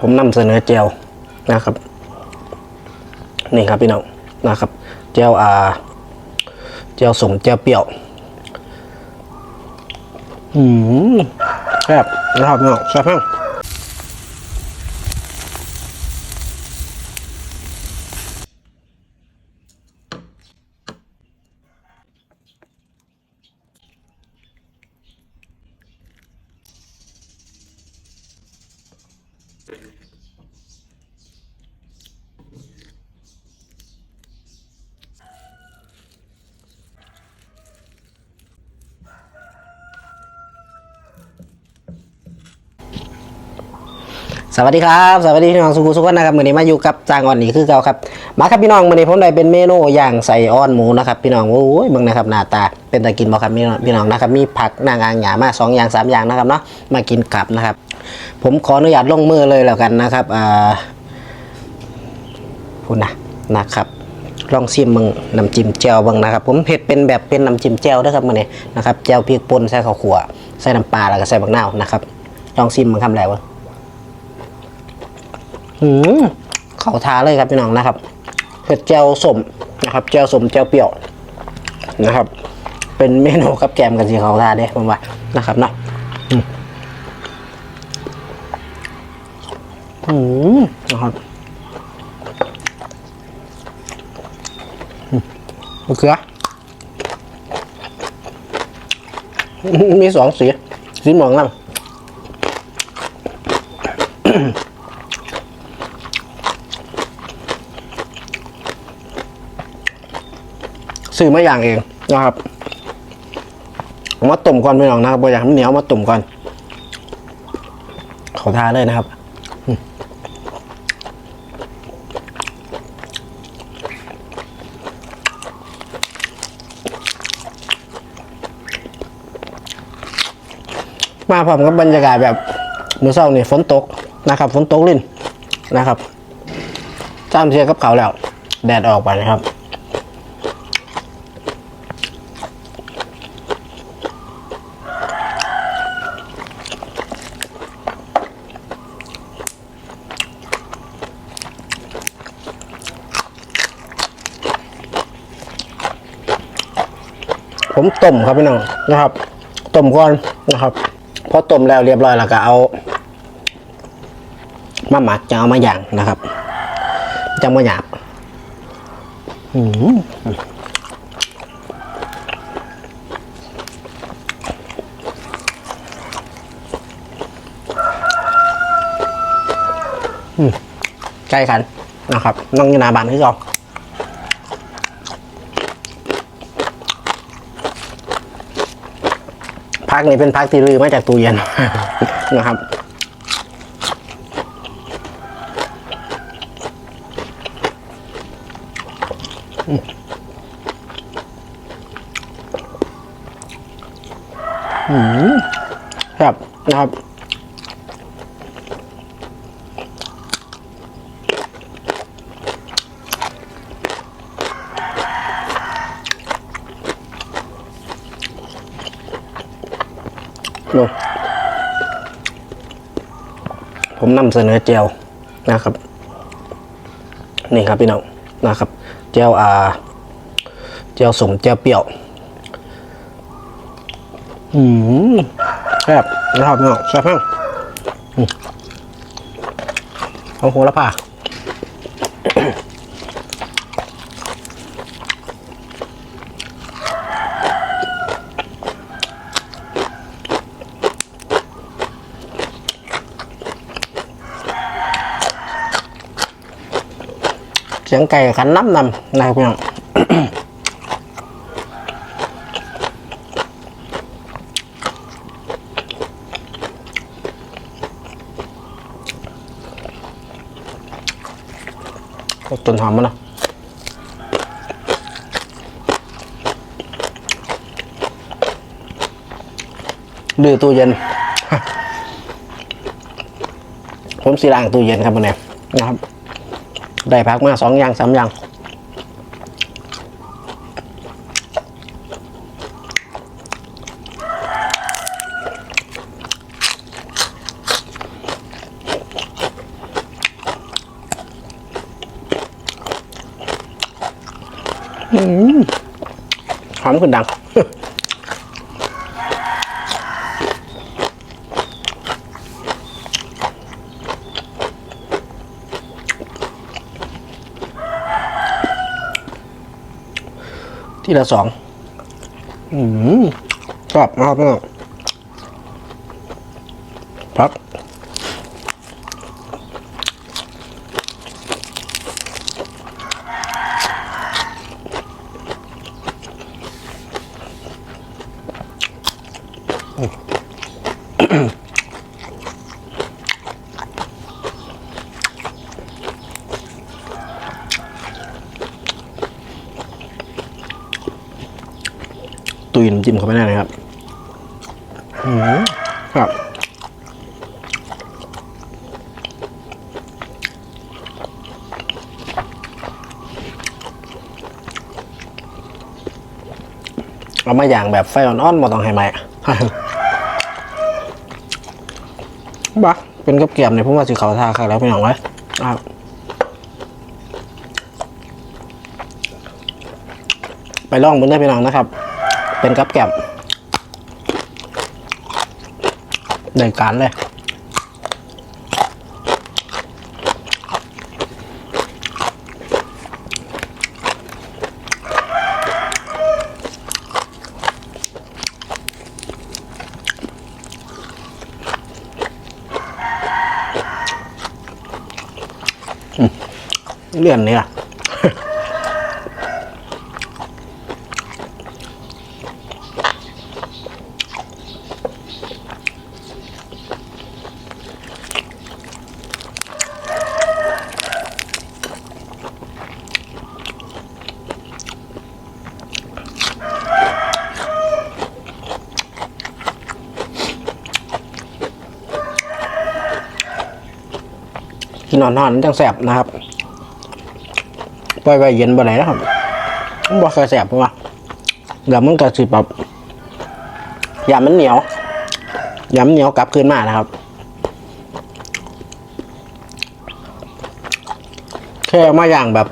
ผมนำเสนอเจลนะครับ นี่ครับพี่น้องนะครับเจลอ่าเจลสมเจลเปรี้ยวอืมแซ่บนะครับพี่น้องแซ่บมาก สวัสดีครับสวัสดีพี่น้องสุขุสุขวันนะครับวันนี้มาอยู่กับจางอ่อนนี่คือเก่าครับมาครับพี่น้องวันนี้ผมได้เป็นเมนูย่างใส่อ้อนหมูนะครับพี่น้องโอ้ยมึงนะครับหน้าตาเป็นตะกินบ่ครับพี่น้องพี่น้องนะครับมีผักนางอ่างหยามาสองอย่างสามอย่างนะครับเนาะมากินกลับนะครับ ผมขออนุญาตลงมือเลยแล้วกันนะครับอ่าพูดนะนะครับลองชิมมึงน้ำจิ้มแจ่วบ้างนะครับ ผมเผ็ดเป็นแบบเป็นน้ำจิ้มแจ่วนะครับมันนี้นะครับแจ่วพริกป่นใส่ข้าวขั่วใส่น้ำปลาแล้วก็ใส่บักนาวนะครับ ลองชิมมึงคำแรกวะหืมเขาทาเลยครับพี่น้องนะครับเผ็ดแจ่วสมนะครับแจ่วสมแจ่วเปรี้ยวนะครับ เป็นเมนูกับแกมกันสีเขาทาเด้ผมว่านะครับเนาะ อืมอืมนะครับอืมะเขือมีสองสี สีเหมองน้ำซื้อมาอย่างเองนะครับมาต้มก่อนพี่น้องนะครับบอยากให้มันเหนียวมาต้มก่อนขอทาเลยนะครับ มาพร้อมกับบรรยากาศแบบมือเศร้านี่ฝนตกนะครับฝนตกลิ่นนะครับจ้ามเชียกับเขาแล้ว แดดออกไปนะครับผมต้มครับพี่น้องนะครับต้มก่อนนะครับ พอต้มแล้วเรียบร้อยแล้วก็เอามาหมักจะเอามาย่างนะครับจะมาหยาบอืมใกล้กันนะครับน้องยูนาบานที่สอง พักนี้เป็นพักที่ลือมาจากตู้เย็นนะครับอืมครับนะครับ ดูผมนำเสนอเจลนะครับ นี่ครับพี่น้องนะครับเจลอาเจลสมเจลเปรี้ยวอืมแซ่บนะครับพี่น้องแซ่บมากอืมเอาโหระพา เสียงไก่ขันน้ำนำนะครับพี่น้องต้นหอมมันนะดื้อตู้เย็น ผมสีล้างตู้เย็นครับวันนี้นะครับ ได้พักมาสองอย่างสามอย่างหอมขึ้นดัง ที่ละสองอืมชอบมากพี่น้อง ตุยน้ำจิ้มเข้าไปได้เลยครับอืมครับเอามาอย่างแบบไฟอ่อนๆมาต้องให้ไหมบักเป็นกับเกียมเนี่ยผมว่าสิเขาท่าค่ะแล้วพี่น้องไว้ครับไปลองเบิ่งได้พี่น้องนะครับ เป็นกับแกบได้การเลยเลื่อนเนี่ย กินนอนนอนจังแสบนะครับปล่อยไว้เย็นบ่ไหนนะครับบ่เคยแสบเพราะว่าเดี๋ยวมันก็สิแบบยามันเหนียวยามันเหนียวกลับคืนมานะครับแค่เอามาย่างแบบ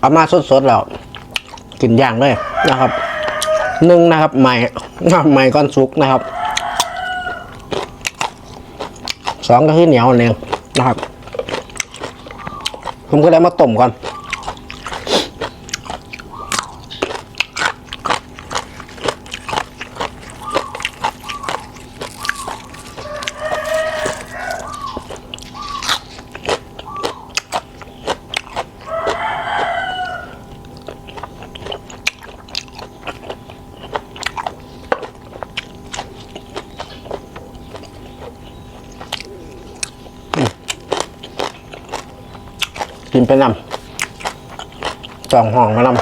เอามาสดๆแล้วกินย่างเลยนะครับหนึ่งนะครับใหม่ใหม่ก้อนซุกนะครับสองก็คือเหนียวนั่นเองนะครับ ผมก็เลยมาต้มก่อน กินไปนำจองห้องมานำ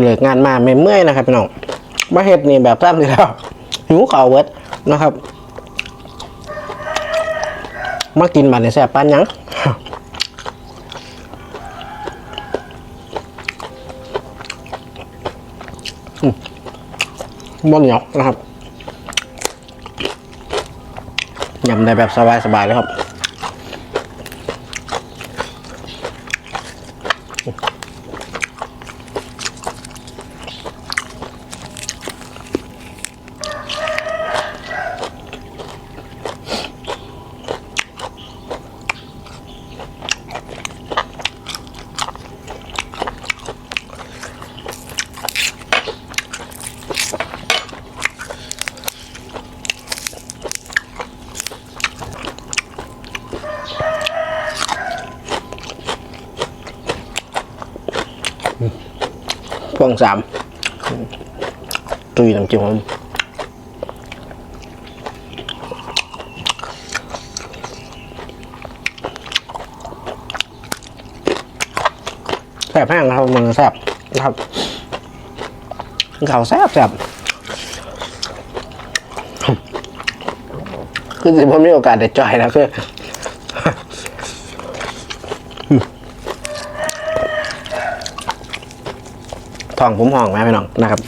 เลิกงานมาไม่เมื่อยนะครับพี่น้องมาเฮ็ดนี่แบบซ้ำนี่แล้วหิวข่าวเวิร์ดนะครับ มากินบาดนี้แซ่บปานยังมบนเหนียวนะครับยำได้แบบสบายๆเลยครับ สามตุยน้ำจิ้มผมแซ่บแห้งนะครับมันแซ่บนะครับเขาวแซ่บแซ่บคือผมมีโอกาสได้จ่อยแล้วคือ ท้องผมห้องไหมพี่น้องนะครับ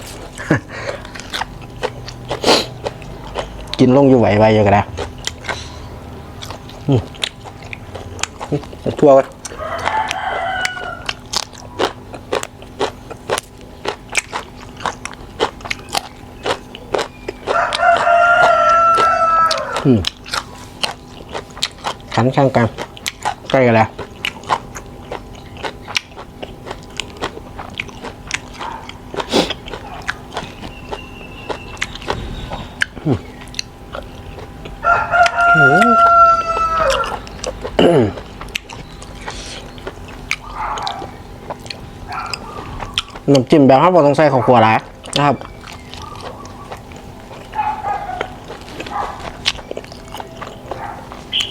กินลงอยู่ไหวไวอยู่กันนะอืมทั่วกันอืมขันข้างกันใกล้กันแล้ว น้ำจิ้มแบบครับเราต้องใส่ข้าวคั่วหลายนะครับ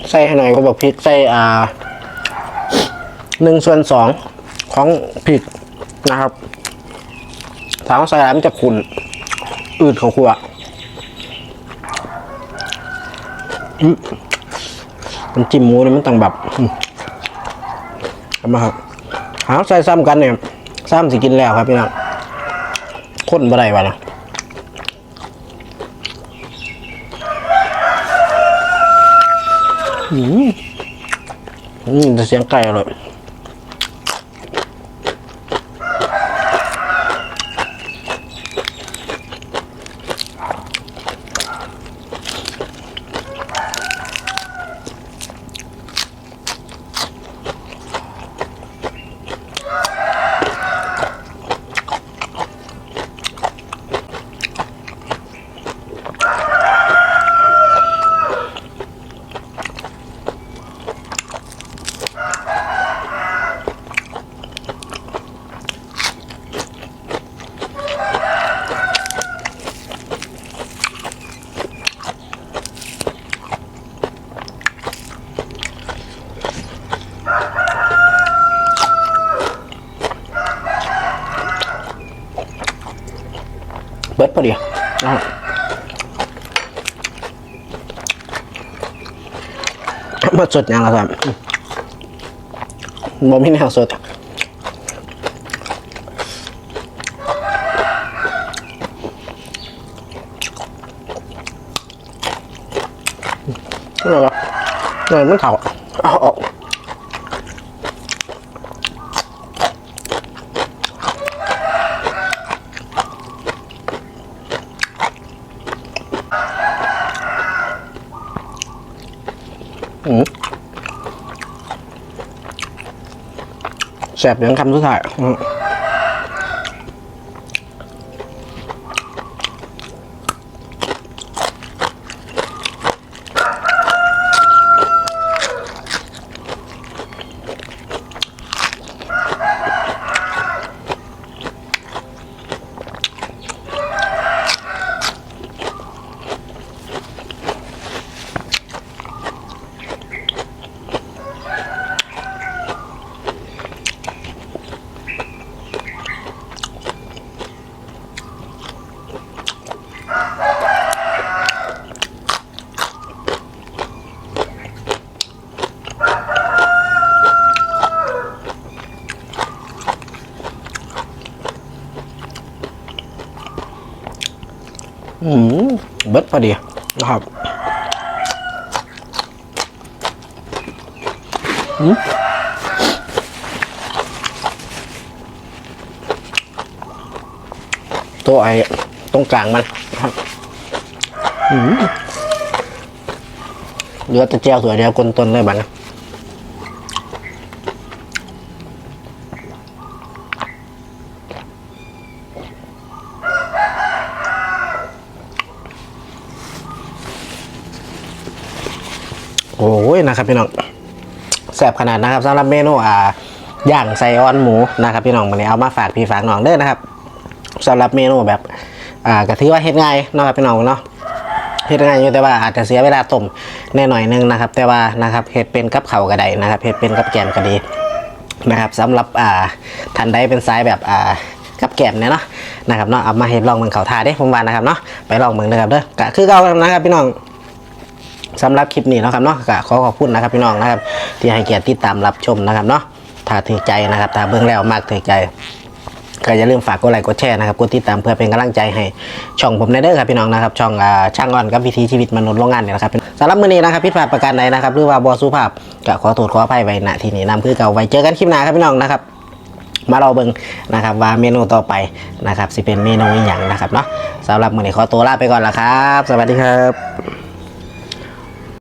ใส่ให้หน่อยก็บอกพริกใส่อ่าหนึ่งส่วนสองของพริกนะครับถ้าเราใส่แล้วมันจะขุ่นอืดข้าวคั่วอืมน้ำจิ้มหมูนี่มันต้องแบบมามาครับหาใส่ซ้ำกันเนี่ย ซ้ำสิกินแล้วครับพี่น้องข้นบ่ได้วะนะอืมอืมแต่เสียงไก่อร่อย มาสดยังละครับบ่มีแนวสดอะไรวะอะไรมันเข่าอาออก แสบยังคำสุดท้ายอืมอืมเบิดพอดีนะครับตัวไอ้ตรงกลางมันครับอืมเหลือแต่เจ้าสวยเดียวกลนต้นเลยบัดนะโอ้ย นะครับพี่น้องแซ่บขนาดนะครับสำหรับเมนูอ่าย่างไซออนหมูนะครับพี่น้องวันนี้เอามาฝากพี่ฝากน้องเด้อนะครับสำหรับเมนูแบบอ่าก็ถือว่าเฮ็ดง่ายนะครับพี่น้องเนาะเฮ็ดง่ายอยู่แต่ว่าอาจจะเสียเวลาต้มแน่หน่อยนึงนะครับ แต่ว่านะครับเฮ็ดเป็นกับเข่าก็ได้นะครับเฮ็ดเป็นกับแกมก็ดีนะครับสำหรับอ่าท่านใดเป็นสายแบบอ่ากับแกมเนี่ยเนาะนะครับเนาะเอามาเฮ็ดลองเมืองเขาทาเด้ผมว่านะครับเนาะไปลองเมืองนะครับเด้อก็คือเก่านะครับพี่น้อง สำหรับคลิปนี้นะครับเนาะก็ขอขอบคุณนะครับพี่น้องนะครับ ที่ให้เกียรติติดตามรับชมนะครับเนาะถ้าถือใจนะครับถ้าเบิ่งแล้วมากถือใจก็อย่าลืมฝากกดไลค์กดแชร์นะครับกดติดตามเพื่อเป็นกำลังใจให้ช่องผมในเด้อครับพี่น้องนะครับช่องช่างอ่อนกับวิถีชีวิตมนุษย์โรงงานเนี่ยนะครับสำหรับมื้อนี้นะครับผิดพลาดประการใดนะครับหรือว่าบอสุภาพก็ขอโทษขออภัยไว้ณที่นี้นำคือเก่าไว้เจอกันคลิปหน้าครับพี่น้องนะครับมาเราเบิ่งนะครับว่าเมนูต่อไปนะครับสิเป็นเมนูอย่างนะครับเนาะสำหรับมื้อนี้ขอตัวลาไปก่อนละครับ สวัสดีครับ